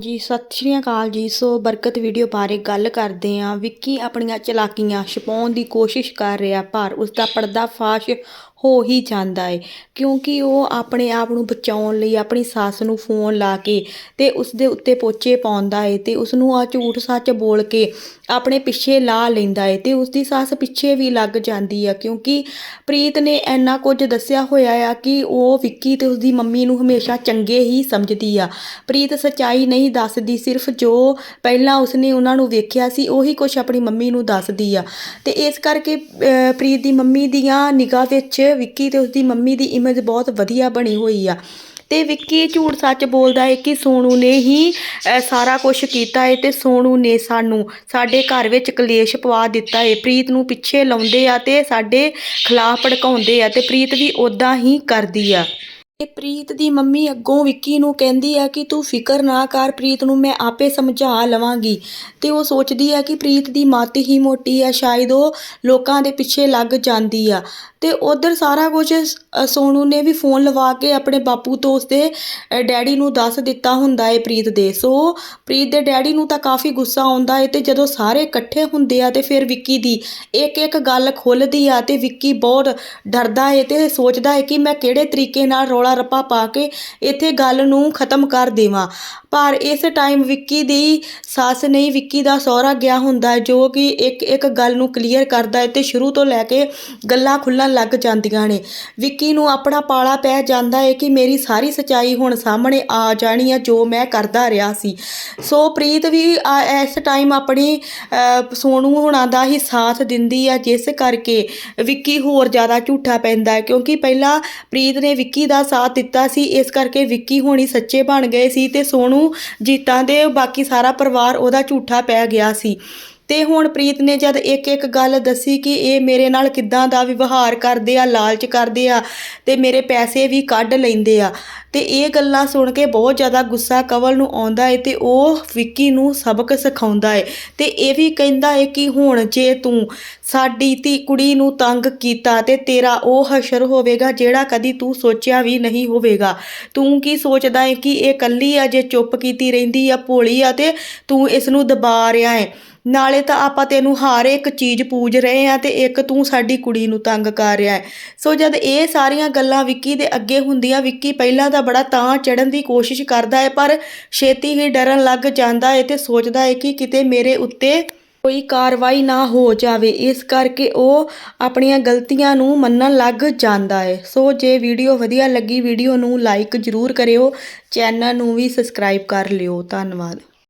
ਜੀ, ਸਤਿ ਸ਼੍ਰੀ ਅਕਾਲ ਜੀ। ਸੋ ਬਰਕਤ ਵੀਡੀਓ ਬਾਰੇ ਗੱਲ ਕਰਦੇ ਆਂ ਵਿੱਕੀ ਆਪਣੀਆਂ ਚਲਾਕੀਆਂ ਛੁਪਾਉਣ ਦੀ ਕੋਸ਼ਿਸ਼ ਕਰ ਰਿਹਾ। ਪਰ ਉਸ ਦਾ ਪਰਦਾਫਾਸ਼ ਹੋ ਹੀ ਜਾਂਦਾ ਹੈ ਕਿਉਂਕਿ ਉਹ ਆਪਣੇ ਆਪ ਨੂੰ ਬਚਾਉਣ ਲਈ ਆਪਣੀ ਸੱਸ ਨੂੰ ਫੋਨ ਲਾ ਕੇ ਤੇ ਉਸ ਦੇ ਉੱਤੇ ਪੋਚੇ ਪਾਉਂਦਾ ਹੈ ਤੇ ਉਸ ਨੂੰ ਆ ਝੂਠ ਸੱਚ ਬੋਲ ਕੇ ਆਪਣੇ ਪਿੱਛੇ ਲਾ ਲੈਂਦਾ ਹੈ ਤੇ ਉਸ ਦੀ ਸੱਸ ਪਿੱਛੇ ਵੀ ਲੱਗ ਜਾਂਦੀ ਆ। ਕਿਉਂਕਿ ਪ੍ਰੀਤ ਨੇ ਇੰਨਾ ਕੁਝ ਦੱਸਿਆ ਹੋਇਆ ਆ ਕਿ ਉਹ ਵਿੱਕੀ ਤੇ ਉਸ ਦੀ ਮੰਮੀ ਨੂੰ ਹਮੇਸ਼ਾ ਚੰਗੇ ਹੀ ਸਮਝਦੀ ਆ। ਪ੍ਰੀਤ ਸੱਚਾਈ ਨਹੀਂ ਦੱਸਦੀ, ਸਿਰਫ ਜੋ ਪਹਿਲਾਂ ਉਸਨੇ ਉਹਨਾਂ ਨੂੰ ਵੇਖਿਆ ਸੀ, ਉਹੀ ਕੁਝ ਆਪਣੀ ਮੰਮੀ ਨੂੰ ਦੱਸਦੀ ਆ। ਤੇ ਇਸ ਕਰਕੇ ਪ੍ਰੀਤ ਦੀ ਮੰਮੀ ਦੀਆਂ ਨਿਗਾਹ ਵਿੱਚ ਵਿੱਕੀ ਤੇ ਉਸਦੀ ਮੰਮੀ ਦੀ ਇਮੇਜ ਬਹੁਤ ਵਧੀਆ ਬਣੀ ਹੋਈ ਆ। ਤੇ ਵਿੱਕੀ ਝੂਠ ਸੱਚ ਬੋਲਦਾ ਹੈ ਕਿ ਸੋਨੂ ਨੇ ਹੀ ਸਾਰਾ ਕੁਝ ਕੀਤਾ ਹੈ ਤੇ ਸੋਨੂ ਨੇ ਸਾਨੂੰ ਸਾਡੇ ਘਰ ਵਿੱਚ ਕਲੇਸ਼ ਪਵਾ ਦਿੱਤਾ ਹੈ। ਪ੍ਰੀਤ ਨੂੰ ਪਿੱਛੇ ਲਾਉਂਦੇ ਆ ਤੇ ਸਾਡੇ ਖਿਲਾਫ ਭੜਕਾਉਂਦੇ ਆ ਤੇ ਪ੍ਰੀਤ ਵੀ ਉਦਾਂ ਹੀ ਕਰਦੀ ਆ। ਤੇ ਪ੍ਰੀਤ ਦੀ ਮੰਮੀ ਅੱਗੋਂ ਵਿੱਕੀ ਨੂੰ ਕਹਿੰਦੀ ਆ ਕਿ ਤੂੰ ਫਿਕਰ ਨਾ ਕਰ, ਪ੍ਰੀਤ ਨੂੰ ਮੈਂ ਆਪੇ ਸਮਝਾ ਲਵਾਂਗੀ। ਤੇ ਉਹ ਸੋਚਦੀ ਆ ਕਿ ਪ੍ਰੀਤ ਦੀ ਮੱਤ ਹੀ ਮੋਟੀ ਆ, ਸ਼ਾਇਦ ਉਹ ਲੋਕਾਂ ਦੇ ਪਿੱਛੇ ਲੱਗ ਜਾਂਦੀ ਆ। ਅਤੇ ਉੱਧਰ ਸਾਰਾ ਕੁਝ ਸੋਨੂੰ ਨੇ ਵੀ ਫੋਨ ਲਵਾ ਕੇ ਆਪਣੇ ਬਾਪੂ ਤੋਂ ਉਸਦੇ ਡੈਡੀ ਨੂੰ ਦੱਸ ਦਿੱਤਾ ਹੁੰਦਾ ਏ ਪ੍ਰੀਤ ਦੇ। ਸੋ ਪ੍ਰੀਤ ਦੇ ਡੈਡੀ ਨੂੰ ਤਾਂ ਕਾਫੀ ਗੁੱਸਾ ਆਉਂਦਾ ਏ ਤੇ ਜਦੋਂ ਸਾਰੇ ਇਕੱਠੇ ਹੁੰਦੇ ਆ ਤੇ ਫਿਰ ਵਿੱਕੀ ਦੀ ਇੱਕ ਇੱਕ ਗੱਲ ਖੁੱਲਦੀ ਆ ਤੇ ਵਿੱਕੀ ਬਹੁਤ ਡਰਦਾ ਏ ਤੇ ਸੋਚਦਾ ਹੈ ਕਿ ਮੈਂ ਕਿਹੜੇ ਤਰੀਕੇ ਨਾਲ ਰੌਲਾ ਰੱਪਾ ਪਾ ਕੇ ਇੱਥੇ ਗੱਲ ਨੂੰ ਖਤਮ ਕਰ ਦੇਵਾਂ। ਪਰ ਇਸ ਟਾਈਮ ਵਿੱਕੀ ਦੀ ਸੱਸ ਨਹੀਂ ਵਿੱਕੀ ਦਾ ਸਹੁਰਾ ਗਿਆ ਹੁੰਦਾ ਹੈ ਜੋ ਕਿ ਇੱਕ ਇੱਕ ਗੱਲ ਨੂੰ ਕਲੀਅਰ ਕਰਦਾ ਹੈ ਤੇ ਸ਼ੁਰੂ ਤੋਂ ਲੈ ਕੇ ਗੱਲਾਂ ਖੁੱਲਣ ਲੱਗ ਜਾਂਦੀਆਂ ਨੇ। ਵਿੱਕੀ ਨੂੰ ਆਪਣਾ ਪਾਲਾ ਪੈ ਜਾਂਦਾ ਹੈ ਕਿ ਮੇਰੀ ਸਾਰੀ ਸਚਾਈ ਹੁਣ ਸਾਹਮਣੇ ਆ ਜਾਣੀ ਹੈ ਜੋ ਮੈਂ ਕਰਦਾ ਰਿਹਾ ਸੀ। ਸੋ ਪ੍ਰੀਤ ਵੀ ਆ- ਇਸ ਟਾਈਮ ਆਪਣੀ ਅਹ, ਸੋਨੂ ਹੁਣਾਂ ਦਾ ਹੀ ਸਾਥ ਦਿੰਦੀ ਆ ਜਿਸ ਕਰਕੇ ਵਿੱਕੀ ਹੋਰ ਜ਼ਿਆਦਾ ਝੂਠਾ ਪੈਂਦਾ ਹੈ ਕਿਉਂਕਿ ਪਹਿਲਾਂ ਪ੍ਰੀਤ ਨੇ ਵਿੱਕੀ ਦਾ ਸਾਥ ਦਿੱਤਾ ਸੀ ਇਸ ਕਰਕੇ ਵਿੱਕੀ ਹੋਣੀ ਸੱਚੇ ਬਣ ਗਏ ਸੀ ਤੇ ਸੋਨੂ ਜੀਤਾਂ ਦੇ ਬਾਕੀ ਸਾਰਾ ਪਰਿਵਾਰ ਉਹਦਾ ਝੂਠਾ ਪੈ ਗਿਆ ਸੀ। ਤੇ ਹੁਣ ਪ੍ਰੀਤ ਨੇ ਜਦ ਇੱਕ ਇੱਕ ਗੱਲ ਦੱਸੀ ਕਿ ਇਹ ਮੇਰੇ ਨਾਲ ਕਿੱਦਾਂ ਦਾ ਵਿਵਹਾਰ ਕਰਦੇ ਆ, ਲਾਲਚ ਕਰਦੇ ਆ ਤੇ ਮੇਰੇ ਪੈਸੇ ਵੀ ਕੱਢ ਲੈਂਦੇ ਆ। ਤੇ ਇਹ ਗੱਲਾਂ ਸੁਣ ਕੇ ਬਹੁਤ ਜ਼ਿਆਦਾ ਗੁੱਸਾ ਕਵਲ ਨੂੰ ਆਉਂਦਾ ਏ ਤੇ ਉਹ ਵਿੱਕੀ ਨੂੰ ਸਬਕ ਸਿਖਾਉਂਦਾ ਏ। ਤੇ ਇਹ ਵੀ ਕਹਿੰਦਾ ਹੈ ਕਿ ਹੁਣ ਜੇ ਤੂੰ ਸਾਡੀ ਧੀ ਕੁੜੀ ਨੂੰ ਤੰਗ ਕੀਤਾ ਤੇ ਤੇਰਾ ਉਹ ਹਸ਼ਰ ਹੋਵੇਗਾ ਜਿਹੜਾ ਕਦੀ ਤੂੰ ਸੋਚਿਆ ਵੀ ਨਹੀਂ ਹੋਵੇਗਾ। ਤੂੰ ਕੀ ਸੋਚਦਾ ਏ ਕਿ ਇਹ ਕੱਲੀ ਆ ਜੇ ਚੁੱਪ ਕੀਤੀ ਰਹਿੰਦੀ ਆ ਭੋਲੀ ਆ ਤੇ ਤੂੰ ਇਸ ਨੂੰ ਦਬਾ ਰਿਹਾ ਏ। ਨਾਲੇ ਤਾਂ ਆਪਾਂ ਤੈਨੂੰ ਹਰ ਇੱਕ ਚੀਜ਼ ਪੂਜ ਰਹੇ ਆ ਤੇ ਇੱਕ ਤੂੰ ਸਾਡੀ ਕੁੜੀ ਨੂੰ ਤੰਗ ਕਰ ਰਿਹਾ ਹੈ। ਸੋ ਜਦ ਇਹ ਸਾਰੀਆਂ ਗੱਲਾਂ ਵਿੱਕੀ ਦੇ ਅੱਗੇ ਹੁੰਦੀਆਂ, ਵਿੱਕੀ ਪਹਿਲਾਂ ਤਾਂ ਬੜਾ ਤਾਂ ਚੜਨ ਦੀ ਕੋਸ਼ਿਸ਼ ਕਰਦਾ ਹੈ, ਪਰ ਛੇਤੀ ਹੀ ਡਰਨ ਲੱਗ ਜਾਂਦਾ ਹੈ ਤੇ ਸੋਚਦਾ ਹੈ ਕਿ ਕਿਤੇ ਮੇਰੇ ਉੱਤੇ ਕੋਈ ਕਾਰਵਾਈ ਨਾ ਹੋ ਜਾਵੇ। ਇਸ ਕਰਕੇ ਉਹ ਆਪਣੀਆਂ ਗਲਤੀਆਂ ਨੂੰ ਮੰਨਣ ਲੱਗ ਜਾਂਦਾ ਹੈ। ਸੋ ਜੇ ਵੀਡੀਓ ਵਧੀਆ ਲੱਗੀ, ਵੀਡੀਓ ਨੂੰ ਲਾਈਕ ਜ਼ਰੂਰ ਕਰਿਓ, ਚੈਨਲ ਨੂੰ ਵੀ ਸਬਸਕ੍ਰਾਈਬ ਕਰ ਲਿਓ। ਧੰਨਵਾਦ।